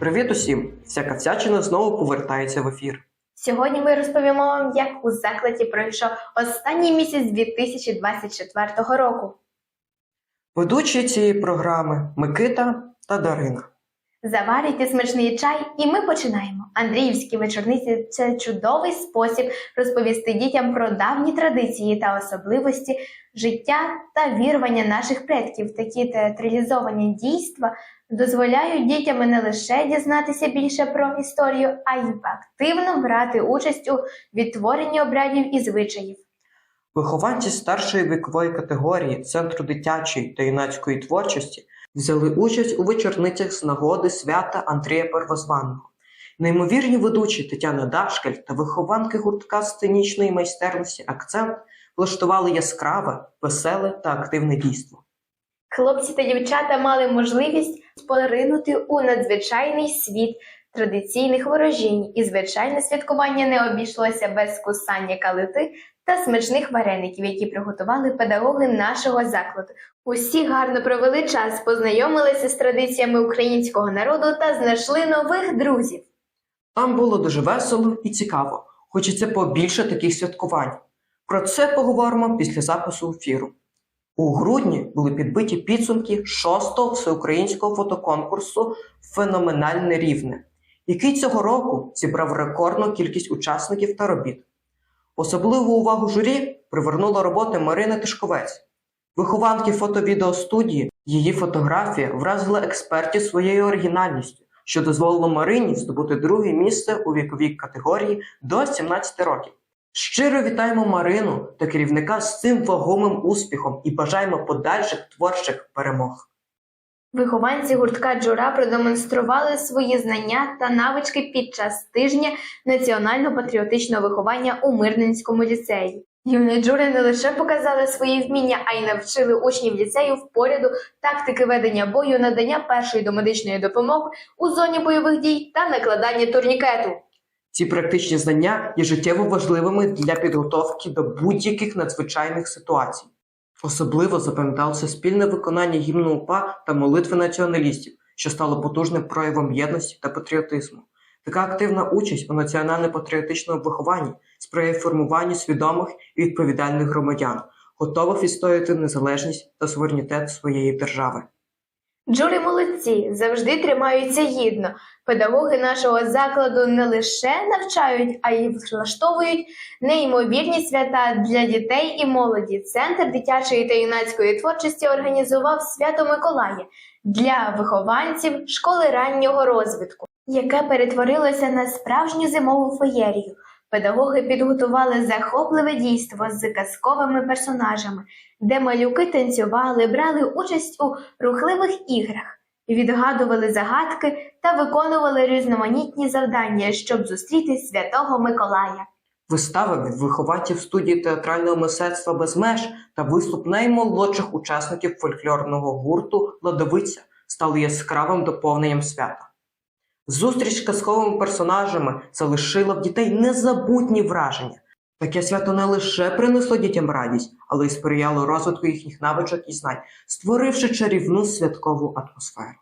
Привіт усім! Всяка всячина знову повертається в ефір. Сьогодні ми розповімо вам, як у закладі пройшов останній місяць 2024 року. Ведучі цієї програми Микита та Дарина. Заварюйте смачний чай, і ми починаємо. Андріївські вечорниці це чудовий спосіб розповісти дітям про давні традиції та особливості життя та вірування наших предків. Такі театралізовані дійства дозволяють дітям не лише дізнатися більше про історію, а й активно брати участь у відтворенні обрядів і звичаїв. Вихованці старшої вікової категорії Центру дитячої та юнацької творчості взяли участь у вечорницях з нагоди свята Андрія Первозваного. Неймовірні ведучі Тетяна Дашкаль та вихованки гуртка сценічної майстерності Акцент влаштували яскраве, веселе та активне дійство. Хлопці та дівчата мали можливість поринути у надзвичайний світ традиційних ворожінь, і звичайне святкування не обійшлося без кусання калити та смачних вареників, які приготували педагоги нашого закладу. Усі гарно провели час, познайомилися з традиціями українського народу та знайшли нових друзів. Там було дуже весело і цікаво. Хочеться побільше таких святкувань. Про це поговоримо після запису ефіру. У грудні були підбиті підсумки шостого всеукраїнського фотоконкурсу Феноменальне рівне, який цього року зібрав рекордну кількість учасників та робіт. Особливу увагу журі привернула робота Марини Тишковець. Вихованки фото-відеостудії, її фотографія вразила експертів своєю оригінальністю, що дозволило Марині здобути друге місце у віковій категорії до 17 років. Щиро вітаємо Марину та керівника з цим вагомим успіхом і бажаємо подальших творчих перемог. Вихованці гуртка Джура продемонстрували свої знання та навички під час тижня національно-патріотичного виховання у Мирненському ліцеї. Юні джури не лише показали свої вміння, а й навчили учнів ліцею впоряду тактики ведення бою, надання першої домедичної допомоги у зоні бойових дій та накладання турнікету. Ці практичні знання є життєво важливими для підготовки до будь-яких надзвичайних ситуацій. Особливо запам'яталося спільне виконання гімну УПА та молитви націоналістів, що стало потужним проявом єдності та патріотизму. Така активна участь у національно-патріотичному вихованні сприяє формуванню свідомих і відповідальних громадян, готових відстояти незалежність та суверенітет своєї держави. Джури молодці, завжди тримаються гідно. Педагоги нашого закладу не лише навчають, а й влаштовують неймовірні свята для дітей і молоді. Центр дитячої та юнацької творчості організував свято Миколая для вихованців школи раннього розвитку, яке перетворилося на справжню зимову феєрію. Педагоги підготували захопливе дійство з казковими персонажами, де малюки танцювали, брали участь у рухливих іграх, відгадували загадки та виконували різноманітні завдання, щоб зустріти святого Миколая. Вистава від вихователів студії театрального мистецтва без меж та виступ наймолодших учасників фольклорного гурту Ладовиця стали яскравим доповненням свята. Зустріч з казковими персонажами залишила в дітей незабутні враження. Таке свято не лише принесло дітям радість, але й сприяло розвитку їхніх навичок і знань, створивши чарівну святкову атмосферу.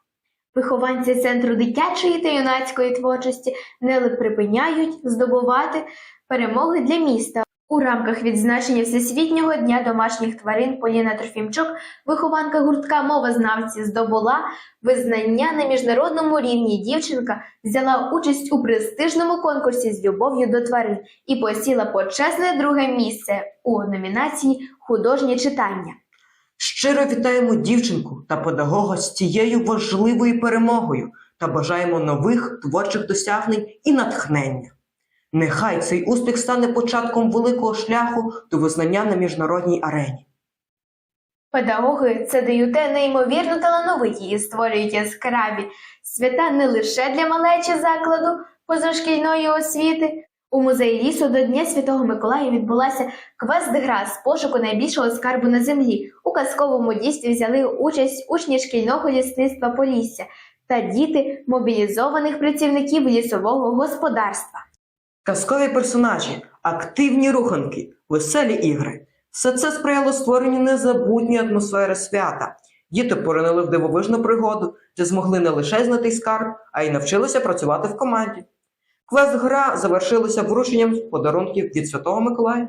Вихованці центру дитячої та юнацької творчості не припиняють здобувати перемоги для міста. У рамках відзначення Всесвітнього дня домашніх тварин Поліна Трофімчук, вихованка гуртка мовознавці, здобула визнання на міжнародному рівні. Дівчинка взяла участь у престижному конкурсі з любов'ю до тварин і посіла почесне друге місце у номінації Художнє читання. Щиро вітаємо дівчинку та педагога з цією важливою перемогою та бажаємо нових творчих досягнень і натхнення. Нехай цей успіх стане початком великого шляху до визнання на міжнародній арені. Педагоги це дають неймовірно талановиті і створюють яскраві свята не лише для малечі закладу позашкільної освіти. У музеї лісу до Дня Святого Миколая відбулася квест-гра з пошуку найбільшого скарбу на землі. У казковому дійстві взяли участь учні шкільного лісництва Полісся та діти мобілізованих працівників лісового господарства. Казкові персонажі, активні руханки, веселі ігри. Все це сприяло створенню незабутньої атмосфери свята. Діти поринили в дивовижну пригоду, де змогли не лише знати скарб, а й навчилися працювати в команді. Квест-гра завершилася врученням подарунків від Святого Миколая.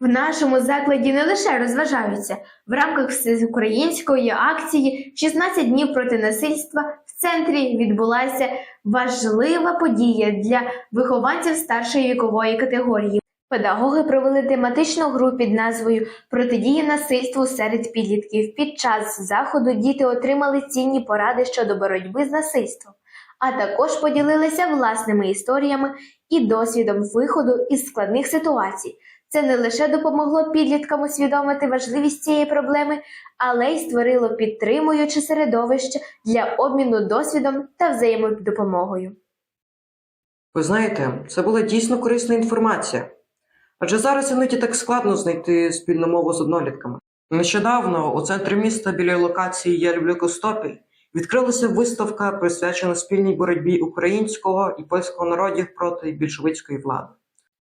В нашому закладі не лише розважаються. В рамках всеукраїнської акції «16 днів проти насильства в центрі відбулася важлива подія для вихованців старшої вікової категорії. Педагоги провели тематичну гру під назвою Протидія насильству серед підлітків. Під час заходу діти отримали цінні поради щодо боротьби з насильством, а також поділилися власними історіями і досвідом виходу із складних ситуацій. Це не лише допомогло підліткам усвідомити важливість цієї проблеми, але й створило підтримуюче середовище для обміну досвідом та взаємодопомогою. Ви знаєте, це була дійсно корисна інформація. Адже зараз іноді так складно знайти спільну мову з однолітками. Нещодавно у центрі міста біля локації Я люблю Костопіль відкрилася виставка, присвячена спільній боротьбі українського і польського народів проти більшовицької влади.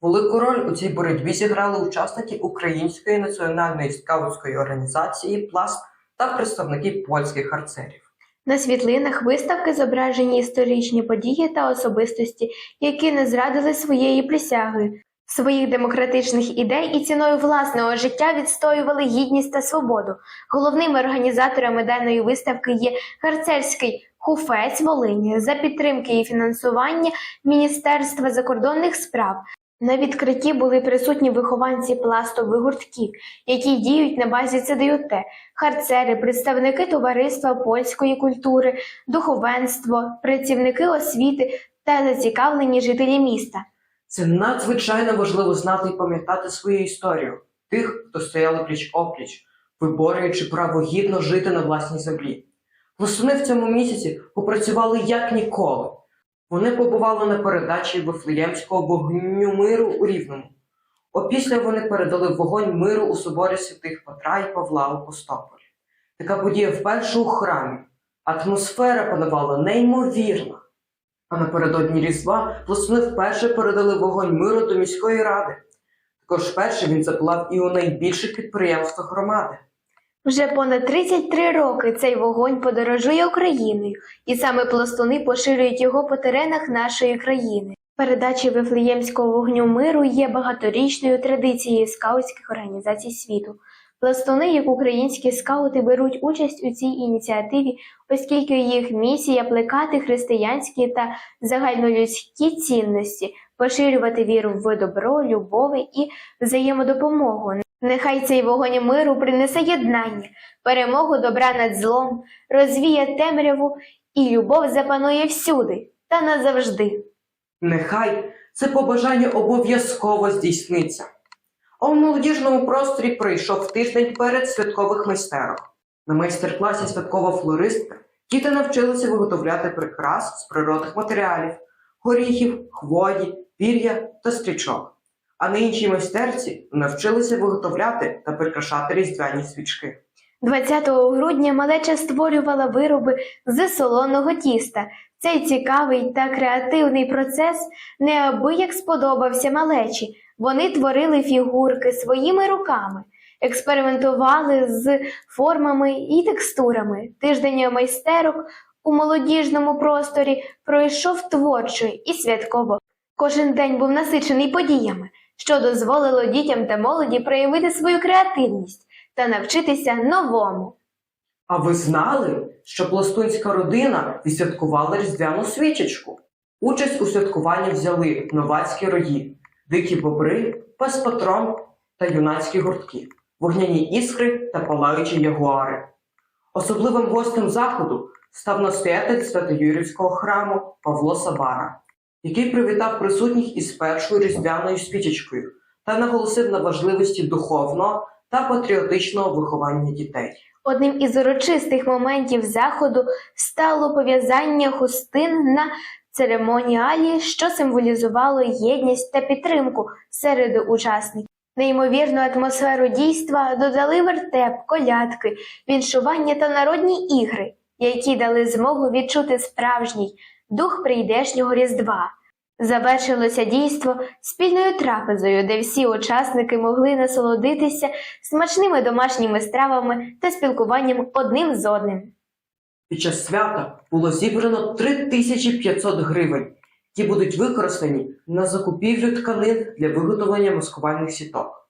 Велику роль у цій боротьбі зіграли учасники Української національної скаутської організації Пласт та представники польських харцерів. На світлинах виставки зображені історичні події та особистості, які не зрадили своєї присяги, своїх демократичних ідей і ціною власного життя відстоювали гідність та свободу. Головними організаторами даної виставки є Харцерський Хуфець Волині за підтримки і фінансування Міністерства закордонних справ. На відкритті були присутні вихованці пластових гуртків, які діють на базі ЦДЮТ, харцери, представники товариства польської культури, духовенство, працівники освіти та зацікавлені жителі міста. Це надзвичайно важливо знати і пам'ятати свою історію тих, хто стояли пліч опліч, виборюючи право гідно жити на власній землі. Пластуни в цьому місяці попрацювали як ніколи. Вони побували на передачі Вифлеємського вогню миру у Рівному. Опісля вони передали вогонь миру у соборі святих Петра і Павла у Костополі. Така подія вперше у храмі. Атмосфера панувала неймовірна. А напередодні Різдва пластуни вперше передали вогонь миру до міської ради. Також вперше він запалав і у найбільших підприємствах громади. Вже понад 33 роки цей вогонь подорожує Україною, і саме пластуни поширюють його по теренах нашої країни. Передача Вифлеємського вогню миру є багаторічною традицією скаутських організацій світу. Пластуни, як українські скаути, беруть участь у цій ініціативі, оскільки їх місія плекати християнські та загальнолюдські цінності, поширювати віру в добро, любові і взаємодопомогу. Нехай цей вогонь миру принесе єднання, перемогу добра над злом, розвіє темряву і любов запанує всюди та назавжди. Нехай це побажання обов'язково здійсниться. У молодіжному просторі пройшов тиждень перед святкових майстерок. На майстер-класі святкова флористка діти навчилися виготовляти прикрас з природних матеріалів горіхів, хвої, пір'я та стрічок. А іншій майстерці навчилися виготовляти та прикрашати різдвяні свічки. 20 грудня малеча створювала вироби з солоного тіста. Цей цікавий та креативний процес неабияк сподобався малечі. Вони творили фігурки своїми руками, експериментували з формами і текстурами. Тиждень майстерок у молодіжному просторі пройшов творчо і святково. Кожен день був насичений подіями, що дозволило дітям та молоді проявити свою креативність та навчитися новому. А ви знали, що пластунська родина відсвяткувала різдвяну свічечку? Участь у святкуванні взяли новацькі рої, дикі бобри, пес патрон та юнацькі гуртки, вогняні іскри та палаючі ягуари. Особливим гостем заходу став настоятель Свято-Юрівського храму Павло Сабара, який привітав присутніх із першою різдвяною свічечкою та наголосив на важливості духовного та патріотичного виховання дітей. Одним із урочистих моментів заходу стало пов'язання хустин на церемоніалі, що символізувало єдність та підтримку серед учасників. Неймовірну атмосферу дійства додали вертеп, колядки, віншування та народні ігри, які дали змогу відчути справжній дух прийдешнього різдва. Завершилося дійство спільною трапезою, де всі учасники могли насолодитися смачними домашніми стравами та спілкуванням одним з одним. Під час свята було зібрано 3500 гривень, які будуть використані на закупівлю тканин для виготовлення маскувальних сіток.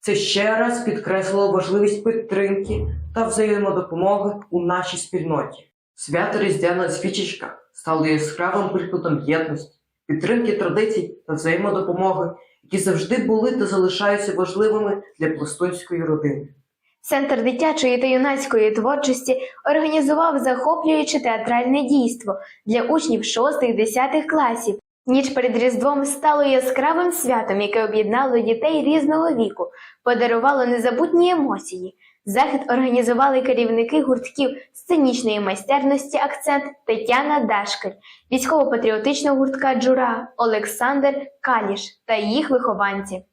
Це ще раз підкреслило важливість підтримки та взаємодопомоги у нашій спільноті. Свято Різдвяна свічечка стало яскравим прикладом єдності, підтримки традицій та взаємодопомоги, які завжди були та залишаються важливими для пластунської родини. Центр дитячої та юнацької творчості організував захоплююче театральне дійство для учнів 6-10 класів. Ніч перед Різдвом стало яскравим святом, яке об'єднало дітей різного віку, подарувало незабутні емоції. Захід організували керівники гуртків сценічної майстерності Акцент Тетяна Дашкаль, військово-патріотичного гуртка Джура Олександр Каліш та їх вихованці.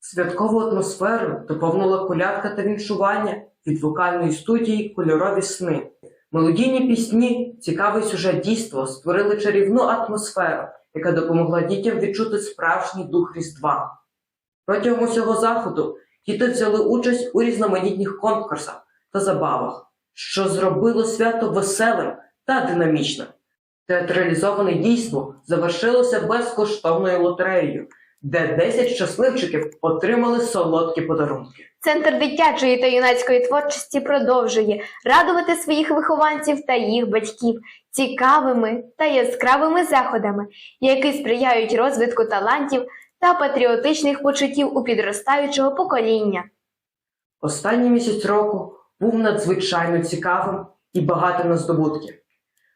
Святкову атмосферу доповнила колядка та віншування від вокальної студії Кольорові сни. Мелодійні пісні, цікавий сюжет дійства створили чарівну атмосферу, яка допомогла дітям відчути справжній дух Різдва. Протягом усього заходу діти взяли участь у різноманітних конкурсах та забавах, що зробило свято веселим та динамічним. Театралізоване дійство завершилося безкоштовною лотереєю, де 10 щасливчиків отримали солодкі подарунки. Центр дитячої та юнацької творчості продовжує радувати своїх вихованців та їх батьків цікавими та яскравими заходами, які сприяють розвитку талантів та патріотичних почуттів у підростаючого покоління. Останній місяць року був надзвичайно цікавим і багатим на здобутки.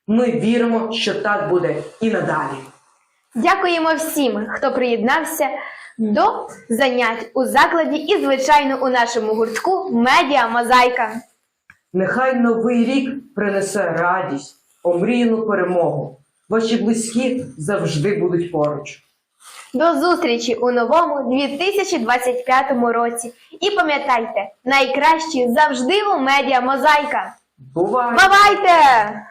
Ми віримо, що так буде і надалі. Дякуємо всім, хто приєднався до занять у закладі і, звичайно, у нашому гуртку Медіа Мозаїка. Нехай новий рік принесе радість, омріяну перемогу. Ваші близькі завжди будуть поруч. До зустрічі у новому 2025 році. І пам'ятайте, найкращі завжди у медіа Мозаїка. Бувайте! Бувайте!